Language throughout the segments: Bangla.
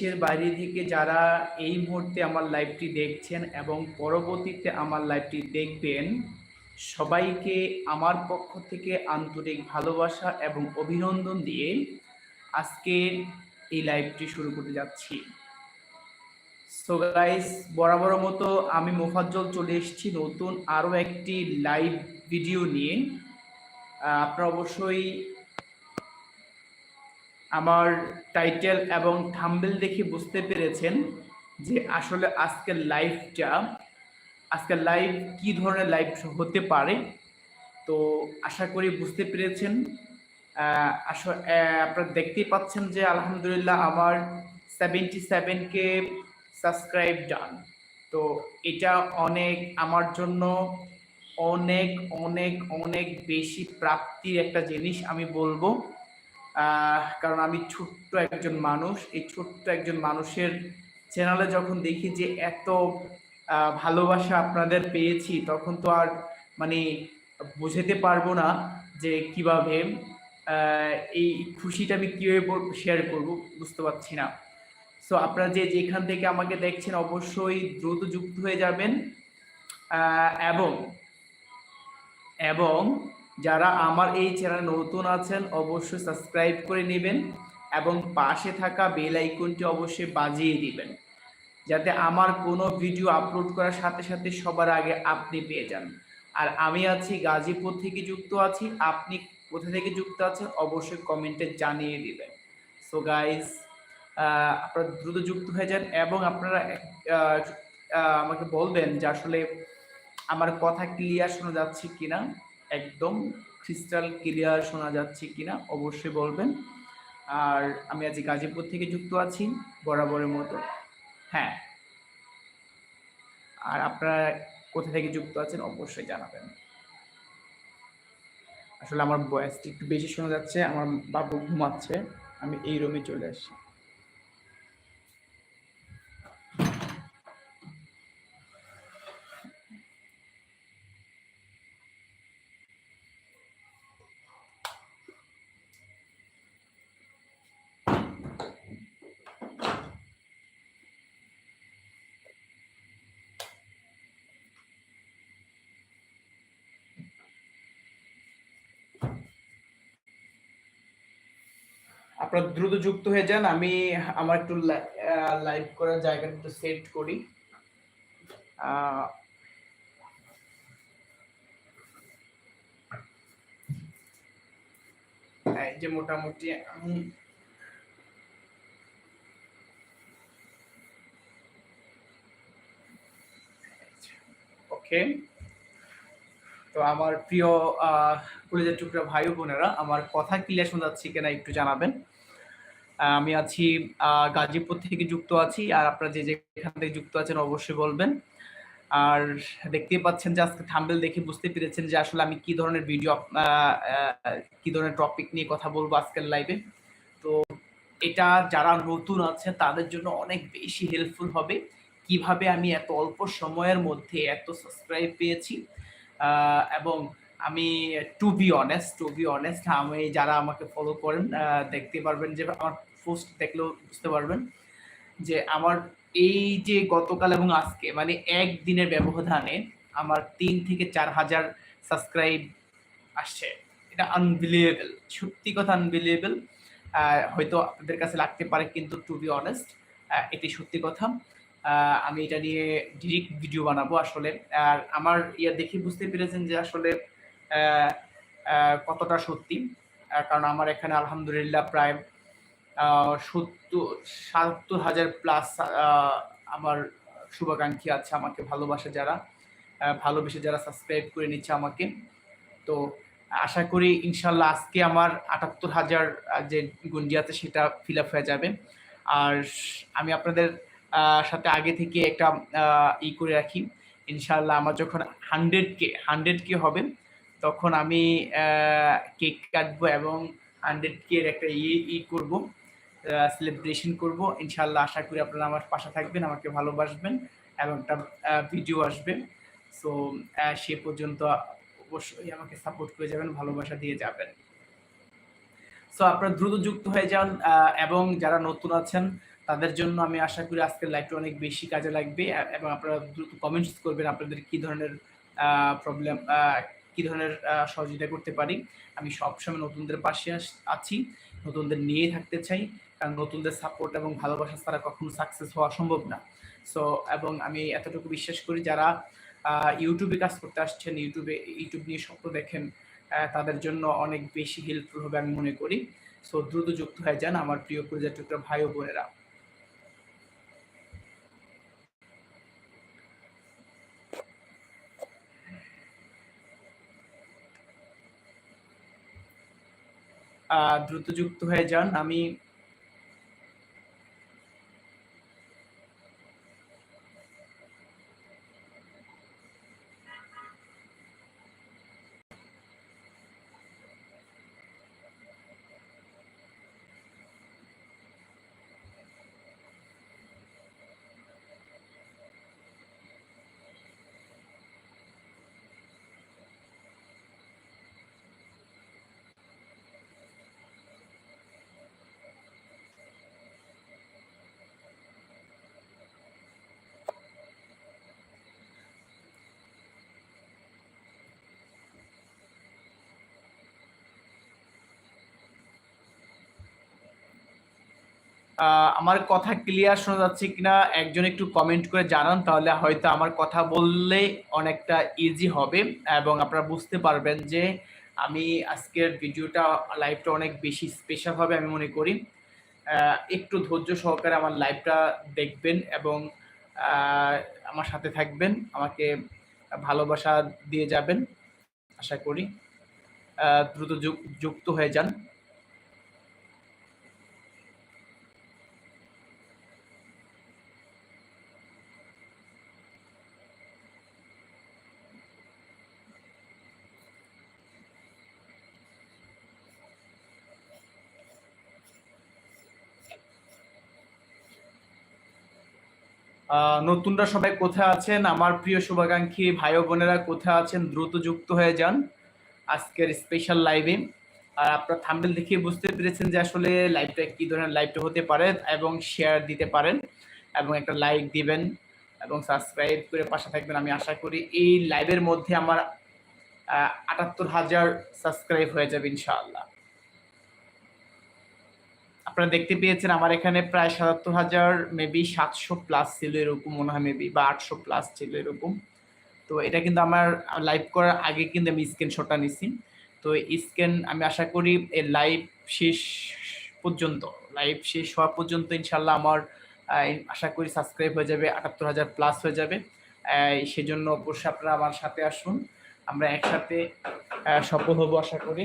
দেশের বাইরে থেকে যারা এই মুহূর্তে আমার লাইভটি দেখছেন এবং পরবর্তীতে আমার লাইভটি দেখবেন, সবাইকে আমার পক্ষ থেকে আন্তরিক ভালোবাসা এবং অভিনন্দন দিয়ে আজকের এই লাইভটি শুরু করতে যাচ্ছি। সো গাইস বরাবর মতো আমি মোফাজ্জল চলে এসেছি নতুন আরও একটি লাইভ ভিডিও নিয়ে। আপনারা অবশ্যই আমার টাইটেল এবং থাম্বেল দেখে বুঝতে পেরেছেন যে আসলে আজকের লাইভটা আজকের লাইভ কি ধরনের লাইভ হতে পারে। তো আশা করি বুঝতে পেরেছেন। আপনারা দেখতেই পাচ্ছেন যে আলহামদুলিল্লাহ আমার সেভেন্টি সেভেনকে সাবস্ক্রাইব ডান তো এটা অনেক, আমার জন্য অনেক অনেক অনেক বেশি প্রাপ্তির একটা জিনিস আমি বলব। কারণ আমি ছোট্ট একজন মানুষ। এই ছোট্ট একজন মানুষের চ্যানেলে যখন দেখি যে এত ভালোবাসা আপনাদের পেয়েছি, তখন তো আর মানে বোঝাতে পারব না যে কীভাবে। এই খুশিটা আমি কীভাবে শেয়ার করব বুঝতে পারছি না। সো আপনারা যে যেখান থেকে আমাকে দেখছেন অবশ্যই দ্রুত যুক্ত হয়ে যাবেন। এবং এবং যারা আমার এই চ্যানেলে নতুন আছেন, অবশ্যই সাবস্ক্রাইব করে নেবেন এবং পাশে থাকা বেল আইকনটি অবশ্যই বাজিয়ে দিবেন, যাতে আমার কোনো ভিডিও আপলোড করার সাথে সাথে সবার আগে আপনি পেয়ে যান। আর আমি আছি গাজীপুর থেকে যুক্ত আছি। আপনি কোথা থেকে যুক্ত আছেন অবশ্যই কমেন্টে জানিয়ে দিবেন। সো গাইস আপনারা দ্রুত যুক্ত হয়ে যান এবং আপনারা আমাকে বলবেন যে আসলে আমার কথা ক্লিয়ার শোনা যাচ্ছে কিনা। একদম ক্রিস্টাল ক্লিয়ার শোনা যাচ্ছে কিনা অবশ্যই বলবেন। আর আমি আজ গাজীপুর থেকে যুক্ত আছি, বরাবরের মতো। হ্যাঁ। আর আপনারা কোথা থেকে যুক্ত আছেন অবশ্যই জানাবেন। আসলে আমার বয়সটা একটু বেশি শোনা যাচ্ছে, আমার বাবু ঘুমাচ্ছে, আমি এই রুমে চলে আসছি। আপনারা দ্রুত যুক্ত হয়ে যান, আমি আমার একটু লাইভ করার জায়গাটা একটু সেট করি। যে মোটামুটি ওকে তো আমার প্রিয় কলেজের টুকরা ভাই বোনেরা, আমার কথা ক্লিয়ার শোনা যাচ্ছে কিনা একটু জানাবেন। আমি আছি গাজীপুর থেকে যুক্ত আছি, আর আপনারা যে যেখান থেকে যুক্ত আছেন অবশ্যই বলবেন। আর দেখতেই পাচ্ছেন যে আজকে থাম্বেল দেখে বুঝতে পেরেছেন যে আসলে আমি কি ধরনের ভিডিও কি ধরনের টপিক নিয়ে কথা বলব আজকের লাইভে তো এটা যারা নতুন আছে, তাদের জন্য অনেক বেশি হেল্পফুল হবে। কীভাবে আমি এত অল্প সময়ের মধ্যে এত সাবস্ক্রাইব পেয়েছি এবং আমি to be honest to be honest আমি যারা আমাকে ফলো করেন দেখতে পারবেন যে আমার পোস্ট দেখলেও বুঝতে পারবেন যে আমার এই যে গতকাল এবং আজকে মানে একদিনের ব্যবধানে আমার তিন থেকে চার হাজার সাবস্ক্রাইব আসছে। এটা আনবিলিয়েবল সত্যি কথা আনবিলিয়েবল হয়তো আপনাদের কাছে লাগতে পারে কিন্তু টু বি অনেস্ট এটি সত্যি কথা। আমি এটা নিয়ে ডিরেক্ট ভিডিও বানাবো আসলে। আর আমার ইয়া দেখে বুঝতে পেরেছেন যে আসলে কতটা সত্যি। কারণ আমার এখানে আলহামদুলিল্লাহ প্রায় সত্তর সাতাত্তর হাজার প্লাস আমার শুভাকাঙ্ক্ষী আছে আমাকে ভালোবাসে যারা ভালোবেসে যারা সাবস্ক্রাইব করে নিচ্ছে আমাকে। তো আশা করি ইনশাল্লাহ আজকে আমার আটাত্তর হাজার যে গুন্ডি আছে সেটা ফিল আপ হয়ে যাবে। আর আমি আপনাদের সাথে আগে থেকে একটা ই করে রাখি। ইনশাল্লাহ আমার যখন হান্ড্রেড কে হান্ড্রেড কে হবে, তখন আমি কেক কাটবো এবং হান্ড্রেড কে একটা ই ই করব। সেলিব্রেশন করব। ইনশাল্লাহ আশা করি আপনারা আমার পাশে থাকবেন, আমাকে ভালোবাসবেন এবং একটা ভিডিও আসবে। সো সে পর্যন্ত অবশ্যই আমাকে সাপোর্ট করে যাবেন, ভালোবাসা দিয়ে যাবেন। সো আপনারা দ্রুত যুক্ত হয়ে যান এবং যারা নতুন আছেন, তাদের জন্য আমি আশা করি আজকের লাইভটা অনেক বেশি কাজে লাগবে এবং আপনারা দ্রুত কমেন্টস করবেন আপনাদের কি ধরনের প্রবলেম কি ধরনের সহযোগিতা করতে পারি। আমি সবসময় নতুনদের পাশে আছি, নতুনদের নিয়ে থাকতে চাই। কারণ নতুনদের সাপোর্ট এবং ভালোবাসা ছাড়া কখনো সাকসেস হওয়া সম্ভব না। সো এবং আমি এতটুকু বিশ্বাস করি যারা ইউটিউবে কাজ করতে আসছেন ইউটিউবে ইউটিউব নিয়ে স্বপ্ন দেখেন তাদের জন্য অনেক বেশি হেল্পফুল হবে আমি মনে করি। সো দ্রুত যুক্ত হয়ে যান আমার প্রিয় প্রজাটুকরা ভাই ও বোনেরা। দ্রুত যুক্ত হয়ে যান। আমি আমার কথা ক্লিয়ার শোনা যাচ্ছে কিনা একজন একটু কমেন্ট করে জানান, তাহলে হয়তো আমার কথা বললে অনেকটা ইজি হবে এবং আপনারা বুঝতে পারবেন যে আমি আজকের ভিডিওটা লাইভটা অনেক বেশি স্পেশাল হবে আমি মনে করি। একটু ধৈর্য সহকারে আমার লাইভটা দেখবেন এবং আমার সাথে থাকবেন, আমাকে ভালোবাসা দিয়ে যাবেন, আশা করি। দ্রুত যুক্ত হয়ে যান। নতুনরা সবাই কোথায় আছেন? আমার প্রিয় শুভাকাঙ্ক্ষী ভাই বোনেরা কোথায় আছেন? দ্রুত যুক্ত হয়ে যান। আজকের স্পেশাল লাইভে আর আপনার থাম্বেল দেখে বুঝতে পেরেছেন যে আসলে লাইভটা কী ধরনের লাইভটা হতে পারে এবং শেয়ার দিতে পারেন এবং একটা লাইক দিবেন এবং সাবস্ক্রাইব করে পাশে থাকবেন আমি আশা করি এই লাইভের মধ্যে আমার আটাত্তর হাজার সাবস্ক্রাইব হয়ে যাবে ইনশাআল্লাহ। আপনারা দেখতে পেয়েছেন আমার এখানে প্রায় সাতাত্তর হাজার মেবি সাতশো প্লাস ছিল এরকম মনে হয় মেবি বা আটশো প্লাস ছিল এরকম। তো এটা কিন্তু আমার লাইভ করার আগে কিন্তু আমি স্ক্রিনশটটা নিছি। তো স্ক্যান আমি আশা করি এই লাইভ শেষ পর্যন্ত লাইভ শেষ হওয়া পর্যন্ত ইনশাল্লাহ আমার আশা করি সাবস্ক্রাইব হয়ে যাবে, আটাত্তর হাজার প্লাস হয়ে যাবে। সেজন্য অবশ্যই আপনারা আমার সাথে আসুন। আমরা একসাথে সফল হব আশা করি।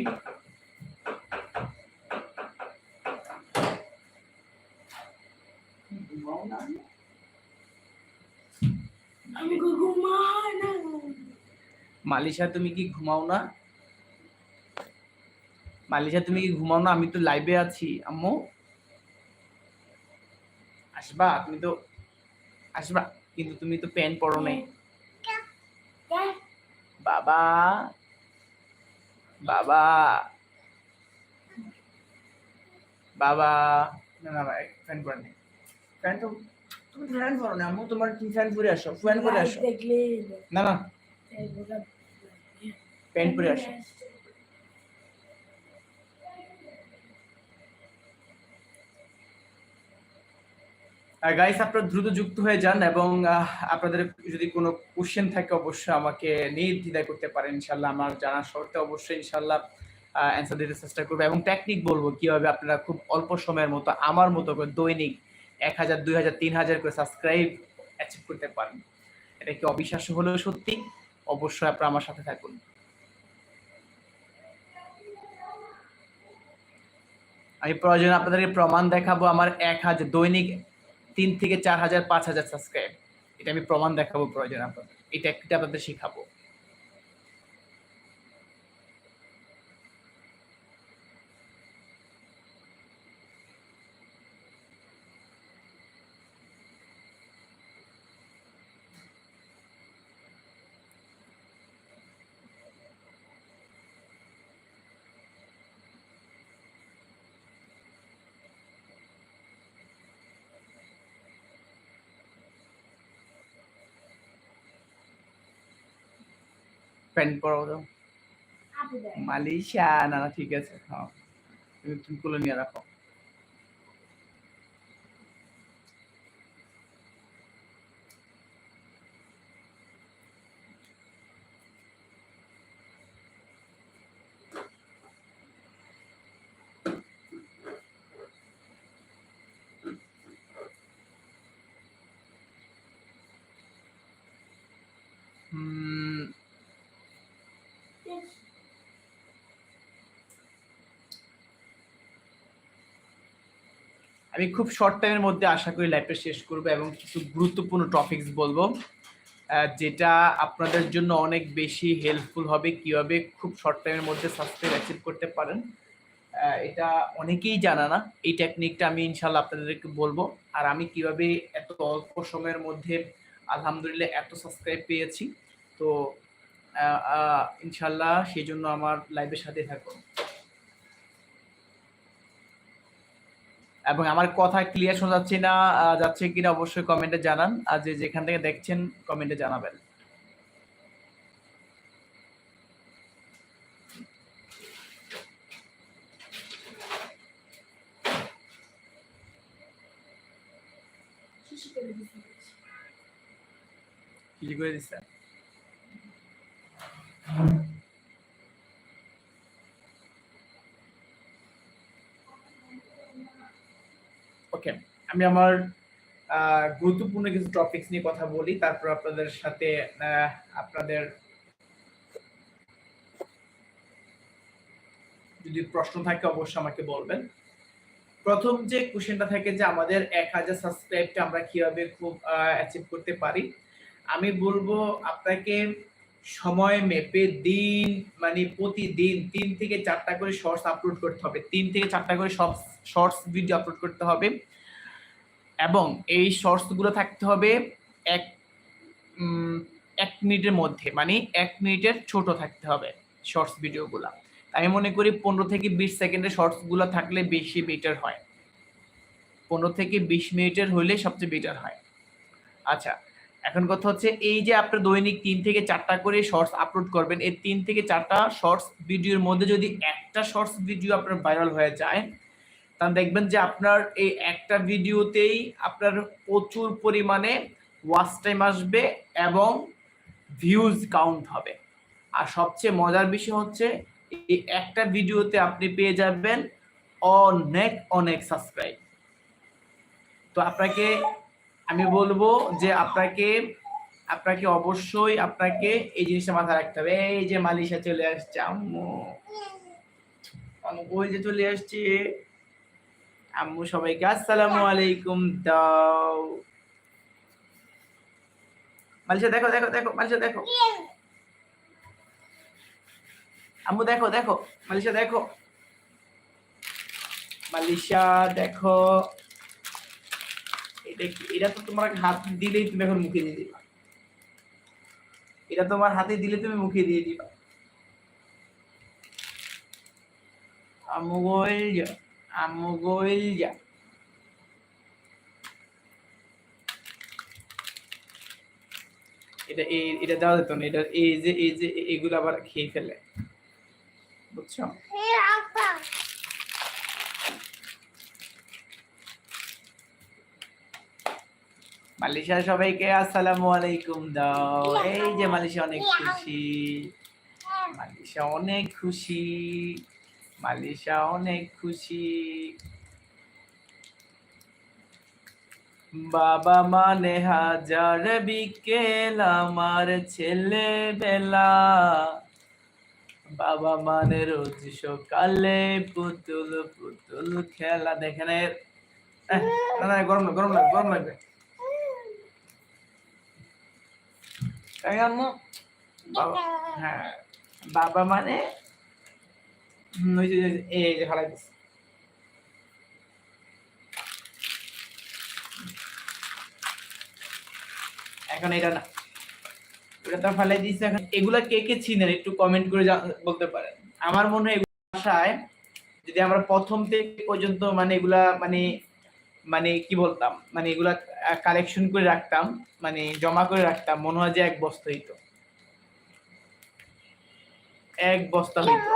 মালিশা, তুমি কি ঘুমাও না? মালিশা, তুমি কি ঘুমাও না? আমি তো লাইভে আছি, আম্মু। আসবা তুমি তো আসবা কিন্তু তুমি তো প্যান্ট পরো নাই। বাবা। বাবা। বাবা। না না প্যান্ট পরে নেই। প্যান্ট তুমি না আম্মু তোমার তুমি পরে আসো পরে আসো। না না। প্যান্ট পরে আসো। গাইস আপনারা দ্রুত যুক্ত হয়ে যান এবং আপনাদের যদি কোনো কোশ্চেন থাকে অবশ্যই আমাকে নির্দ্বিধায় করতে পারেন ইনশাল্লাহ আমার জানার শর্তে অবশ্যই ইনশাল্লাহ অ্যান্সার দিতে চেষ্টা করব। এবং টেকনিক বলব কীভাবে আপনারা খুব অল্প সময়ের মতো আমার মতো করে দৈনিক এক হাজার, দুই হাজার, তিন হাজার করে সাবস্ক্রাইব অ্যাচিভ করতে পারেন। এটা কি অবিশ্বাস্য হলেও সত্যি? অবশ্যই আপনারা আমার সাথে থাকুন। আমি প্রয়োজন আপনাদেরকে প্রমাণ দেখাবো আমার এক হাজার দৈনিক তিন থেকে চার হাজার, পাঁচ হাজার সাবস্ক্রাইব এটা আমি প্রমাণ দেখাবো প্রয়োজন আপনাদের এটা একটা আপনাদের শিখাবো। প্যান্ট পরো তো। আপু দেয় মালিশা না না ঠিক আছে হ্যাঁ তুমি কুলে নিয়ে রাখো। আমি খুব শর্ট টাইমের মধ্যে আশা করি লাইভটা শেষ করব এবং কিছু গুরুত্বপূর্ণ টপিকস বলব যেটা আপনাদের জন্য অনেক বেশি হেল্পফুল হবে। কীভাবে খুব শর্ট টাইমের মধ্যে সাবস্ক্রাইব অ্যাচিভ করতে পারেন? এটা অনেকেই জানা না। এই টেকনিকটা আমি ইনশাল্লাহ আপনাদেরকে বলব। আর আমি কীভাবে এত অল্প সময়ের মধ্যে আলহামদুলিল্লাহ এত সাবস্ক্রাইব পেয়েছি। তো ইনশাল্লাহ সেই জন্য আমার লাইভের সাথে থাকুন। এবং আমার কথা ক্লিয়ার শোনা যাচ্ছে না যাচ্ছে কিনা অবশ্যই কমেন্টে জানান। আর যে যেখান থেকে দেখছেন কমেন্টে জানাবেন। কি করে ওকে আমি আমার গুরুত্বপূর্ণ কিছু টপিকস নিয়ে কথা বলি, তারপর আপনাদের সাথে আপনাদের যদি প্রশ্ন থাকে অবশ্যই আমাকে বলবেন। প্রথম যে কোশ্চেনটা থাকে যে আমাদের এক হাজার সাবস্ক্রাইবটা আমরা কীভাবে খুব অ্যাচিভ করতে পারি, আমি বলব আপনাকে সময় মেপে দিন মানে প্রতিদিন তিন থেকে চারটা করে শর্টস আপলোড করতে হবে। তিন থেকে চারটা করে শর্টস ভিডিও আপলোড করতে হবে এবং এই শর্টসগুলো থাকতে হবে এক এক মিনিটের মধ্যে মানে এক মিনিটের ছোট থাকতে হবে শর্টস ভিডিওগুলো আমি মনে করি পনেরো থেকে বিশ সেকেন্ডের শর্টসগুলো থাকলে বেশি বেটার হয়। পনেরো থেকে বিশ মিনিটের হলে সবচেয়ে বেটার হয়। আচ্ছা এখন কথা হচ্ছে এই যে আপনার দৈনিক তিন থেকে চারটা করে শর্টস আপলোড করবেন, এই তিন থেকে চারটা শর্টস ভিডিওর মধ্যে যদি একটা শর্টস ভিডিও আপনার ভাইরাল হয়ে যায়, তাহলে দেখবেন যে আপনার এই একটা ভিডিওতেই আপনার প্রচুর পরিমাণে ওয়াচ টাইম আসবে এবং ভিউজ কাউন্ট হবে। আর সবচেয়ে মজার বিষয় হচ্ছে, এই একটা ভিডিওতে আপনি পেয়ে যাবেন অনেক অনেক সাবস্ক্রাইব তো আপনাকে আমি বলব যে আপনাকে আপনাকে অবশ্যই আপনাকে এই জিনিসটা মাথায় রাখতে হবে। এই যে মালিশা চলে আসছে, আম্মু। ওই যে চলে আসছে। আম্মু, সবাইকে আসসালামু আলাইকুম, দাও। মালিশা দেখো দেখো দেখো মালিশা দেখো। আম্মু, দেখো দেখো মালিশা দেখো। মালিশা দেখো। এটা কি? তো তোমার হাত দিলেই তুমি এখন মুখে দিয়ে দিবা। এটা তোমার হাতে দিলে তুমি মুখে দিয়ে দিবা। আম্মু গোল যা আম্মু গোল যা। এটা এটা দেওয়া যেত না, এটা এই যে এই যে, এগুলো আবার খেয়ে ফেলে। বুঝছ? মালিশা সবাইকে আসসালামু আলাইকুম দাও। এই যে মালিশা অনেক খুশি। মালিশা অনেক খুশি। মালিশা অনেক খুশি। বাবা মানে হাজার বিকেল আমার ছেলে বেলা বাবা মানে রোজ সকালে পুতুল পুতুল খেলা। দেখেন না গরম গরম লাগবে গরম লাগবে। হ্যাঁ বাবা মানে? এখন এটা না। ওটা তো ফেলাই দিচ্ছে এখন। এগুলা কে কে চিনেন? একটু কমেন্ট করে বলতে পারেন। আমার মনে হয় এগুলো ভাষায় যদি আমরা প্রথম থেকে পর্যন্ত মানে এগুলা মানে মানে কি বলতাম? মানে এগুলা কালেকশন করে রাখতাম মানে জমা করে রাখতাম, মনে হয় যে এক বস্তা হইতো। এক বস্তা হইতো।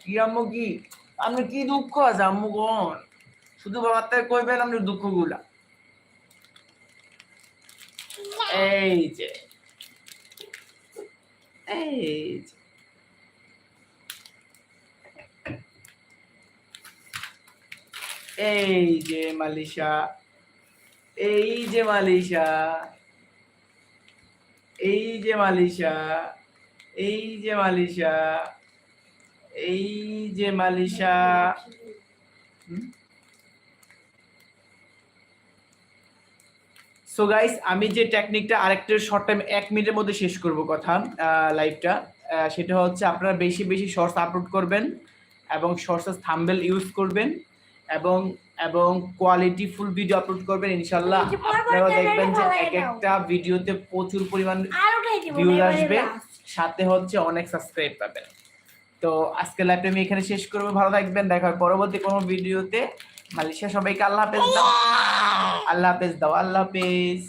কি আম্মু কি? আপনি কি দুঃখ আছে আম্মু কোন? শুধু থেকে কইবেন আপনি দুঃখগুলা এই যে। এই যে। এই যে মালিশা এই যে মালিশা এই যে মালিশা এই যে মালিশা এই যে মালিশা সো গাইস আমি যে টেকনিকটা আরেকটা শর্ট টাইম এক মিনিটের মধ্যে শেষ করব কথা লাইভটা সেটা হচ্ছে আপনারা বেশি বেশি শর্টস আপলোড করবেন এবং শর্টস থাম্বেল ইউজ করবেন। এবং এবং কোয়ালিটি ফুল ভিডিও আপলোড করবেন ইনশাল্লাহ আপনারা দেখবেন যে এক একটা ভিডিওতে প্রচুর পরিমাণ ভিউজ আসবে। সাথে হচ্ছে অনেক সাবস্ক্রাইব পাবেন। তো আজকে লাইভটা আমি এখানে শেষ করব। ভালো থাকবেন দেখা হয় পরবর্তী কোনো ভিডিওতে মালয়েশিয়া সবাইকে আল্লাহ হাফেজ দাও। আল্লাহ! হাফেজ দাও আল্লাহ হাফেজ।